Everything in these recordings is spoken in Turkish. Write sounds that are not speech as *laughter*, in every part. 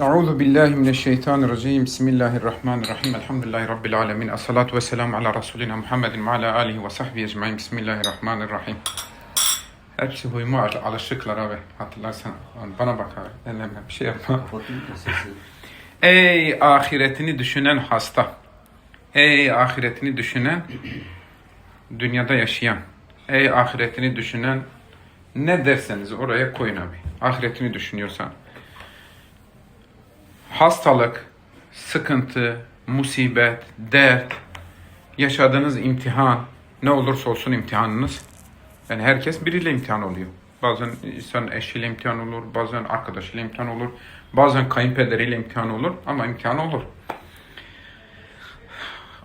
Euzu billahi mineşşeytanirracim. Bismillahirrahmanirrahim. Elhamdülillahi rabbil alamin. Essalatu vesselam ala Resulina Muhammedin ve ala alihi ve sahbihi ecmaîn. Bismillahirrahmanirrahim. Hepsi huyuma al- alışıklar abi. Hatırlarsan bana bak abi. Elleme bir şey yapma. Ey ahiretini düşünen hasta. Ey ahiretini düşünen dünyada yaşayan. Ey ahiretini düşünen ne derseniz oraya koyun abi. Ahiretini düşünüyorsan. Hastalık, sıkıntı, musibet, dert, yaşadığınız imtihan, ne olursa olsun imtihanınız. Yani herkes biriyle imtihan oluyor. Bazen insan eşiyle imtihan olur, bazen arkadaşıyla imtihan olur, bazen kayınpederiyle imtihan olur ama imtihan olur.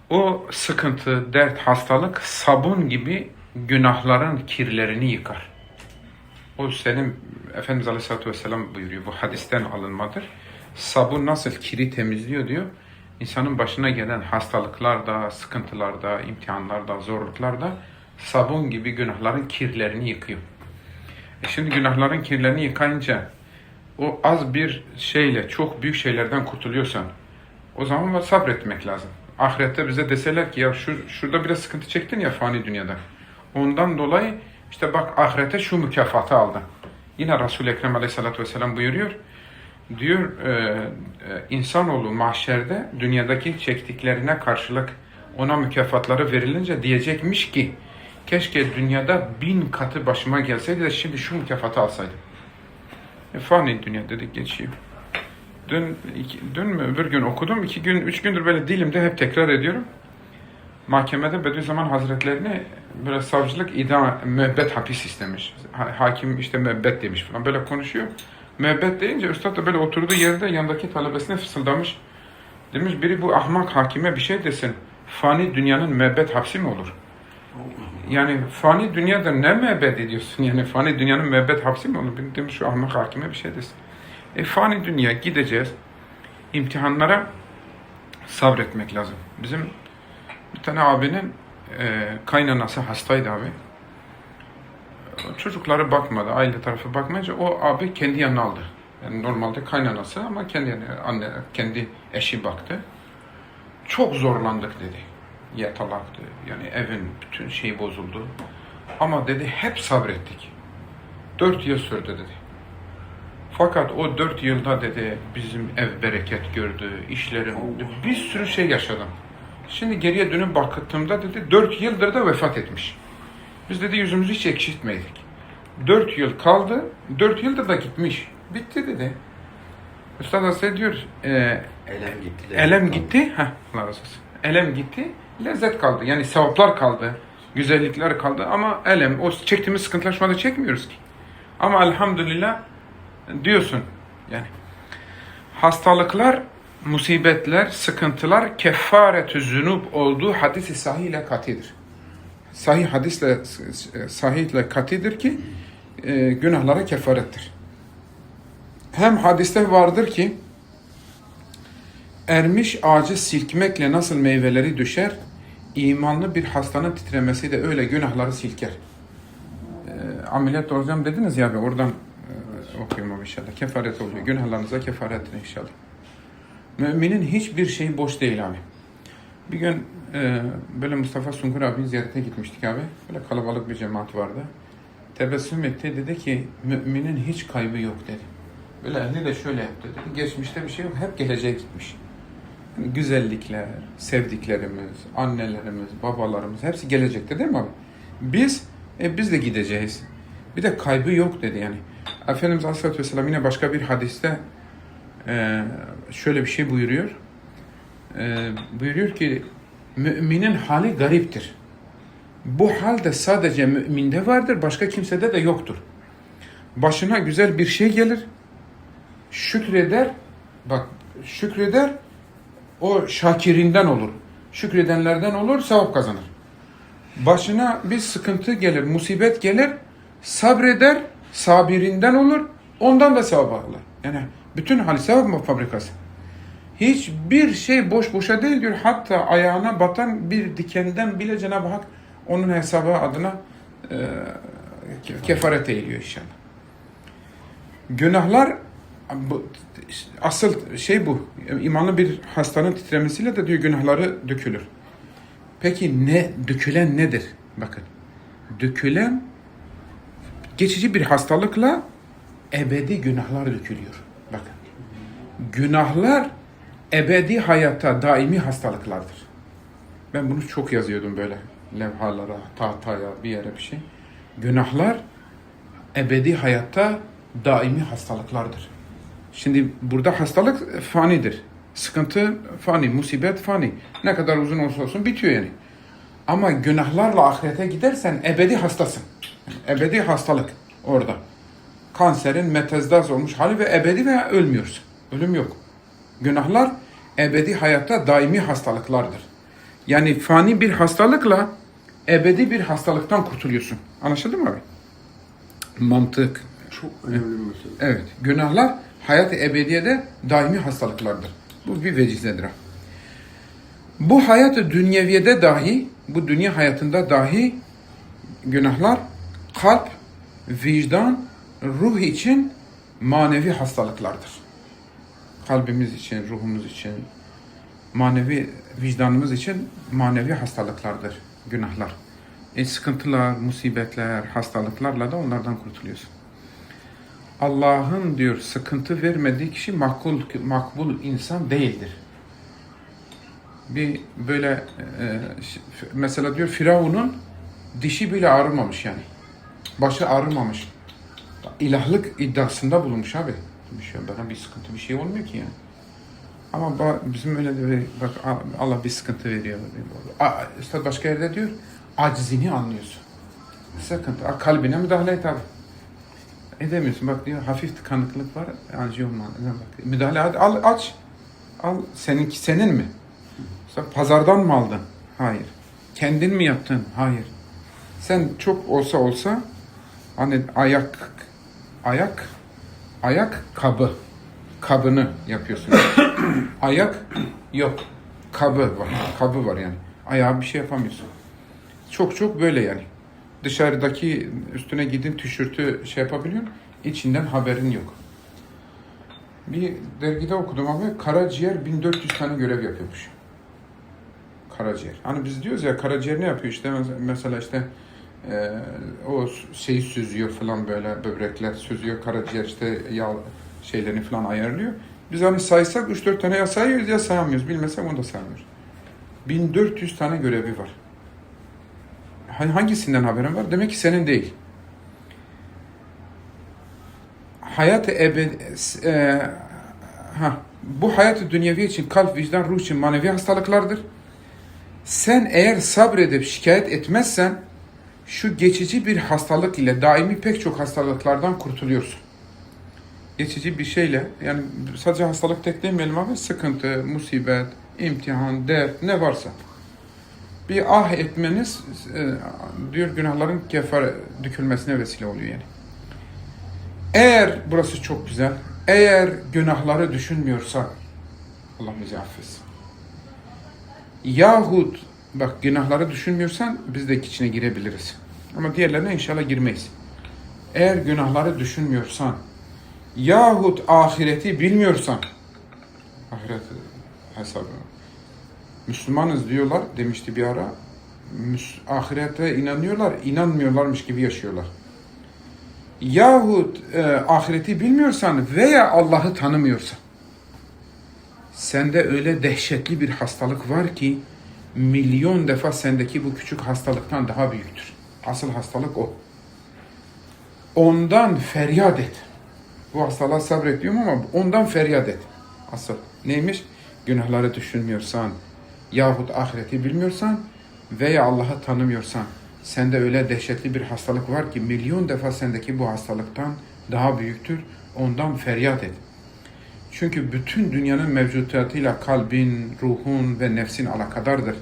O sıkıntı, dert, hastalık sabun gibi günahların kirlerini yıkar. O senin Efendimiz Aleyhisselatü Vesselam buyuruyor. Bu hadisten alınmadır. Sabun nasıl kiri temizliyor diyor. İnsanın başına gelen hastalıklarda, sıkıntılarda, imtihanlarda, zorluklarda sabun gibi günahların kirlerini yıkıyor. E şimdi günahların kirlerini yıkayınca o az bir şeyle çok büyük şeylerden kurtuluyorsan o zaman sabretmek lazım. Ahirette bize deseler ki ya şu, şurada biraz sıkıntı çektin ya fani dünyada. Ondan dolayı işte bak ahirete şu mükafatı aldın. Yine Resul-i Ekrem Aleyhisselatü Vesselam buyuruyor. Diyor e, e, insanoğlu mahşerde dünyadaki çektiklerine karşılık ona mükafatları verilince diyecekmiş ki keşke dünyada bin katı başıma gelseydi de şimdi şu mükafatı alsaydım. E, fani dünya dedik geçiyor. Dün, iki, dün mü öbür gün okudum. iki gün, üç gündür böyle dilimde hep tekrar ediyorum. Mahkemede Bediüzzaman Hazretlerini böyle savcılık idam, müebbet hapis istemiş. Ha- Hakim işte müebbet demiş falan böyle konuşuyor. Müebbet deyince üstad da böyle oturduğu yerde yanındaki talebesine fısıldamış. Demiş biri bu ahmak hakime bir şey desin. Fani dünyanın müebbet hapsi mi olur? Yani fani dünyada ne müebbet ediyorsun? *laughs* Yani fani dünyanın müebbet hapsi mi olur? Demiş şu ahmak hakime bir şey desin. E fani dünya gideceğiz. İmtihanlara sabretmek lazım. Bizim bir tane abinin e, kaynanası hastaydı abi. Çocukları bakmadı, aile tarafı bakmayınca o abi kendi yanına aldı. Yani normalde kaynanası ama kendi anne, kendi eşi baktı. Çok zorlandık dedi. Yatalaktı. Yani evin bütün şeyi bozuldu. Ama dedi hep sabrettik. Dört yıl sürdü dedi. Fakat o dört yılda dedi bizim ev bereket gördü, işlerim, bir sürü şey yaşadım. Şimdi geriye dönüp baktığımda dedi dört yıldır da vefat etmiş. Biz dedi yüzümüzü hiç ekşitmedik. Dört yıl kaldı, dört yıldır da gitmiş. Bitti dedi. Üstad Hazretleri diyor, e, Elem gitti. elem gitti, heh, Allah razı olsun. Elem gitti, lezzet kaldı. Yani sevaplar kaldı, güzellikler kaldı ama elem, o çektiğimiz sıkıntılar şu anda çekmiyoruz ki. Ama elhamdülillah diyorsun yani. Hastalıklar, musibetler, sıkıntılar kefaretü zünub olduğu hadisi sahih ile katidir. Sahih hadisle sahihle katidir ki e, günahlara kefarettir. Hem hadiste vardır ki ermiş ağacı silkmekle nasıl meyveleri düşer, imanlı bir hastanın titremesi de öyle günahları silker. E, ameliyat olacağım dediniz ya abi oradan e, okuyayım inşallah. Kefaret oluyor. Günahlarınıza kefarettir inşallah. Müminin hiçbir şeyi boş değil abi. Bir gün e, böyle Mustafa Sungur abinin ziyarete gitmiştik abi. Böyle kalabalık bir cemaat vardı. Tebessüm etti dedi ki müminin hiç kaybı yok dedi. Böyle elini de şöyle yaptı dedi. Geçmişte bir şey yok. Hep geleceğe gitmiş. Yani güzellikler, sevdiklerimiz, annelerimiz, babalarımız hepsi gelecekte değil mi abi? Biz, e, biz de gideceğiz. Bir de kaybı yok dedi yani. Efendimiz Aleyhisselatü Vesselam yine başka bir hadiste e, şöyle bir şey buyuruyor. E, buyuruyor ki müminin hali gariptir. Bu hal de sadece müminde vardır, başka kimsede de yoktur. Başına güzel bir şey gelir, şükreder, bak şükreder, o şakirinden olur. Şükredenlerden olur, sevap kazanır. Başına bir sıkıntı gelir, musibet gelir, sabreder, sabirinden olur, ondan da sevap alır. Yani bütün hali sevap fabrikası? Hiçbir şey boş boşa değil diyor. Hatta ayağına batan bir dikenden bile Cenab-ı Hak onun hesabı adına e, kefaret eğiliyor inşallah. Günahlar bu, asıl şey bu. İmanlı bir hastanın titremesiyle de diyor günahları dökülür. Peki ne dökülen nedir? Bakın. Dökülen geçici bir hastalıkla ebedi günahlar dökülüyor. Bakın. Günahlar ebedi hayatta daimi hastalıklardır. Ben bunu çok yazıyordum böyle levhalara, tahtaya, bir yere bir şey. Günahlar ebedi hayatta daimi hastalıklardır. Şimdi burada hastalık fanidir. Sıkıntı fani, musibet fani. Ne kadar uzun olsa olsun bitiyor yani. Ama günahlarla ahirete gidersen ebedi hastasın. Ebedi hastalık orada. Kanserin metastaz olmuş hali ve ebedi veya ölmüyorsun. Ölüm yok. Günahlar ebedi hayatta daimi hastalıklardır. Yani fani bir hastalıkla ebedi bir hastalıktan kurtuluyorsun. Anlaşıldı mı abi? Mantık. Çok önemli bir mesele. Evet. Günahlar hayat-ı ebediyede daimi hastalıklardır. Bu bir vecizedir. Bu hayat-ı dünyeviyede dahi, bu dünya hayatında dahi günahlar kalp, vicdan, ruh için manevi hastalıklardır. Kalbimiz için, ruhumuz için, manevi vicdanımız için manevi hastalıklardır günahlar. E, sıkıntılar, musibetler, hastalıklarla da onlardan kurtuluyorsun. Allah'ın diyor sıkıntı vermediği kişi makbul, makbul insan değildir. Bir böyle e, mesela diyor Firavun'un dişi bile ağrımamış yani. Başı ağrımamış. İlahlık iddiasında bulunmuş abi. Bir şey, bana bir sıkıntı bir şey olmuyor ki yani. Ama bizim öyle de bak Allah bir sıkıntı veriyor. Üstad başka yerde diyor acizini anlıyorsun. Sıkıntı. Kalbine müdahale et abi. Edemiyorsun. Bak diyor hafif tıkanıklık var. Var. Ne bak. Müdahale hadi al aç. Al seninki senin mi? Sen pazardan mı aldın? Hayır. Kendin mi yaptın? Hayır. Sen çok olsa olsa hani ayak ayak ayak kabı kabını yapıyorsun. *coughs* ayak yok. Kabı var. Kabı var yani. Ayağa bir şey yapamıyorsun. Çok çok böyle yani. Dışarıdaki üstüne gidin tişörtü şey yapabiliyorsun. İçinden haberin yok. Bir dergide okudum abi. Karaciğer 1400 tane görev yapıyormuş. Karaciğer. Hani biz diyoruz ya karaciğer ne yapıyor işte mes- mesela işte e, o şeyi süzüyor falan böyle böbrekler süzüyor karaciğer işte yağ şeylerini falan ayarlıyor. Biz hani saysak 3-4 tane ya sayıyoruz ya sayamıyoruz. Bilmesek onu da saymıyoruz. 1400 tane görevi var. Hani hangisinden haberin var? Demek ki senin değil. Hayat-ı ebed... E, ha, bu hayat-ı dünyevi için kalp, vicdan, ruh için manevi hastalıklardır. Sen eğer sabredip şikayet etmezsen şu geçici bir hastalık ile daimi pek çok hastalıklardan kurtuluyorsun. Geçici bir şeyle yani sadece hastalık tek demeyelim abi sıkıntı, musibet, imtihan, dert ne varsa bir ah etmeniz e, diyor günahların kefare dökülmesine vesile oluyor yani. Eğer burası çok güzel. Eğer günahları düşünmüyorsan Allah bizi affetsin. Yahut bak günahları düşünmüyorsan biz de içine girebiliriz. Ama diğerlerine inşallah girmeyiz. Eğer günahları düşünmüyorsan yahut ahireti bilmiyorsan ahiret hesabı Müslümanız diyorlar demişti bir ara. Ahirete inanıyorlar, inanmıyorlarmış gibi yaşıyorlar. Yahut e, ahireti bilmiyorsan veya Allah'ı tanımıyorsan sende öyle dehşetli bir hastalık var ki milyon defa sendeki bu küçük hastalıktan daha büyüktür. Asıl hastalık o. Ondan feryat et. Bu hastalığa sabret diyorum ama ondan feryat et. Asıl neymiş? Günahları düşünmüyorsan, yahut ahireti bilmiyorsan veya Allah'ı tanımıyorsan sende öyle dehşetli bir hastalık var ki milyon defa sendeki bu hastalıktan daha büyüktür. Ondan feryat et. Çünkü bütün dünyanın mevcutiyatıyla kalbin, ruhun ve nefsin alakadardır.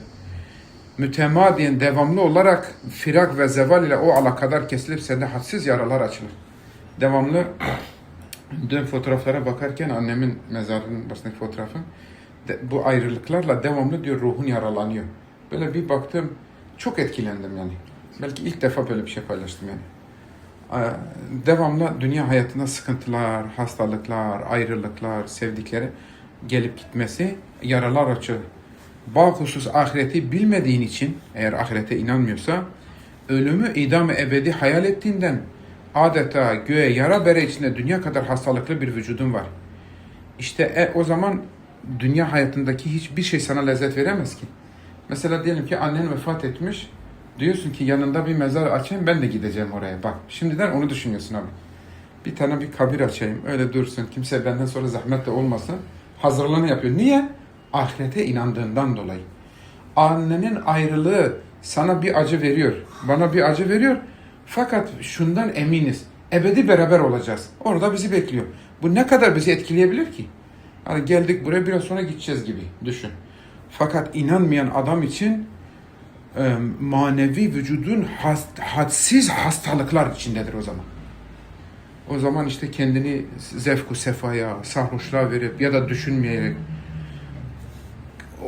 Mütemadiyen devamlı olarak firak ve zeval ile o alakadar kesilip sende hadsiz yaralar açılır. Devamlı *clears throat* dün fotoğraflara bakarken annemin mezarının başındaki fotoğrafı de- bu ayrılıklarla devamlı diyor ruhun yaralanıyor. Böyle bir baktım çok etkilendim yani. Belki ilk defa böyle bir şey paylaştım yani. Ee, devamlı dünya hayatında sıkıntılar, hastalıklar, ayrılıklar, sevdikleri gelip gitmesi yaralar açıyor. Bahusus ahireti bilmediğin için eğer ahirete inanmıyorsa ölümü idam-ı ebedi hayal ettiğinden adeta göğe yara bere içinde dünya kadar hastalıklı bir vücudun var. İşte e, o zaman dünya hayatındaki hiçbir şey sana lezzet veremez ki. Mesela diyelim ki annen vefat etmiş. Diyorsun ki yanında bir mezar açayım ben de gideceğim oraya. Bak şimdiden onu düşünüyorsun abi. Bir tane bir kabir açayım. Öyle dursun. Kimse benden sonra zahmet de olmasın. Hazırlığını yapıyor. Niye? Ahirete inandığından dolayı. Annenin ayrılığı sana bir acı veriyor. Bana bir acı veriyor. Fakat şundan eminiz. Ebedi beraber olacağız. Orada bizi bekliyor. Bu ne kadar bizi etkileyebilir ki? Hani geldik buraya biraz sonra gideceğiz gibi düşün. Fakat inanmayan adam için manevi vücudun hast, hadsiz hastalıklar içindedir o zaman. O zaman işte kendini zevku sefaya, sarhoşluğa verip ya da düşünmeyerek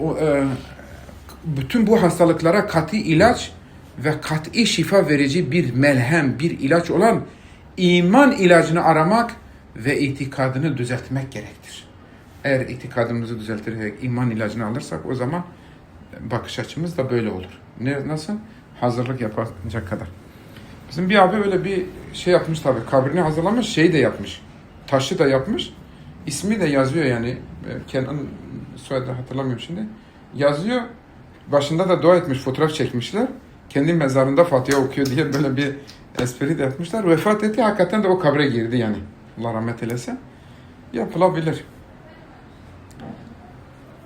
o, e, bütün bu hastalıklara katı ilaç ve kat'i şifa verici bir melhem, bir ilaç olan iman ilacını aramak ve itikadını düzeltmek gerektir. Eğer itikadımızı düzelterek iman ilacını alırsak o zaman bakış açımız da böyle olur. Ne, nasıl? Hazırlık yapacak kadar. Bizim bir abi öyle bir şey yapmış tabii. Kabrini hazırlamış, şey de yapmış. Taşı da yapmış. İsmi de yazıyor yani. E, Kenan soyadı hatırlamıyorum şimdi. Yazıyor. Başında da dua etmiş, fotoğraf çekmişler. Kendi mezarında Fatiha okuyor diye böyle bir espri de yapmışlar. Vefat etti. Hakikaten de o kabre girdi yani. Allah rahmet eylesin. Yapılabilir.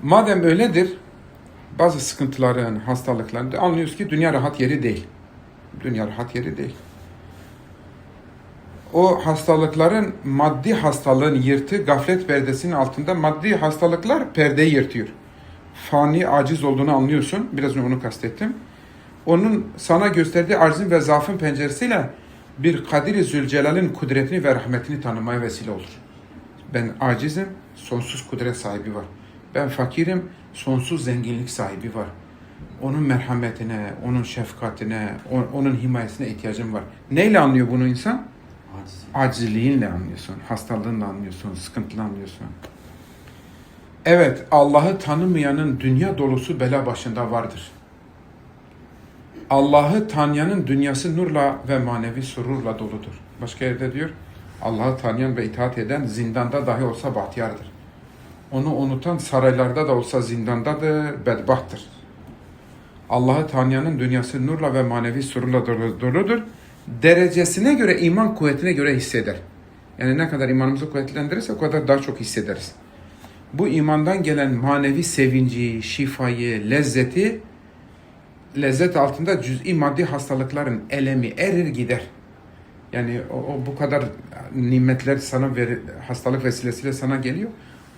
Madem öyledir, bazı sıkıntıların, hastalıkların anlıyoruz ki dünya rahat yeri değil. Dünya rahat yeri değil. O hastalıkların maddi hastalığın yırtı gaflet perdesinin altında maddi hastalıklar perdeyi yırtıyor. Fani aciz olduğunu anlıyorsun. Biraz önce onu kastettim. Onun sana gösterdiği arzın ve zaafın penceresiyle bir Kadir-i Zülcelal'in kudretini ve rahmetini tanımaya vesile olur. Ben acizim, sonsuz kudret sahibi var. Ben fakirim, sonsuz zenginlik sahibi var. Onun merhametine, onun şefkatine, onun himayesine ihtiyacım var. Neyle anlıyor bunu insan? Aciz. Acizliğinle anlıyorsun, hastalığınla anlıyorsun, sıkıntılı anlıyorsun. Evet, Allah'ı tanımayanın dünya dolusu bela başında vardır. Allah'ı tanıyanın dünyası nurla ve manevi sururla doludur. Başka yerde diyor, Allah'ı tanıyan ve itaat eden zindanda dahi olsa bahtiyardır. Onu unutan saraylarda da olsa zindandadır, bedbahttır. Allah'ı tanıyanın dünyası nurla ve manevi sururla dolu- doludur. Derecesine göre, iman kuvvetine göre hisseder. Yani ne kadar imanımızı kuvvetlendirirse o kadar daha çok hissederiz. Bu imandan gelen manevi sevinci, şifayı, lezzeti, lezzet altında cüz'i maddi hastalıkların elemi erir gider. Yani o, o bu kadar nimetler sana verir, hastalık vesilesiyle sana geliyor.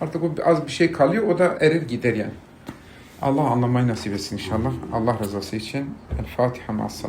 Artık o az bir şey kalıyor, o da erir gider yani. Allah anlamayı nasip etsin inşallah. Allah rızası için. El Fatiha ma'as.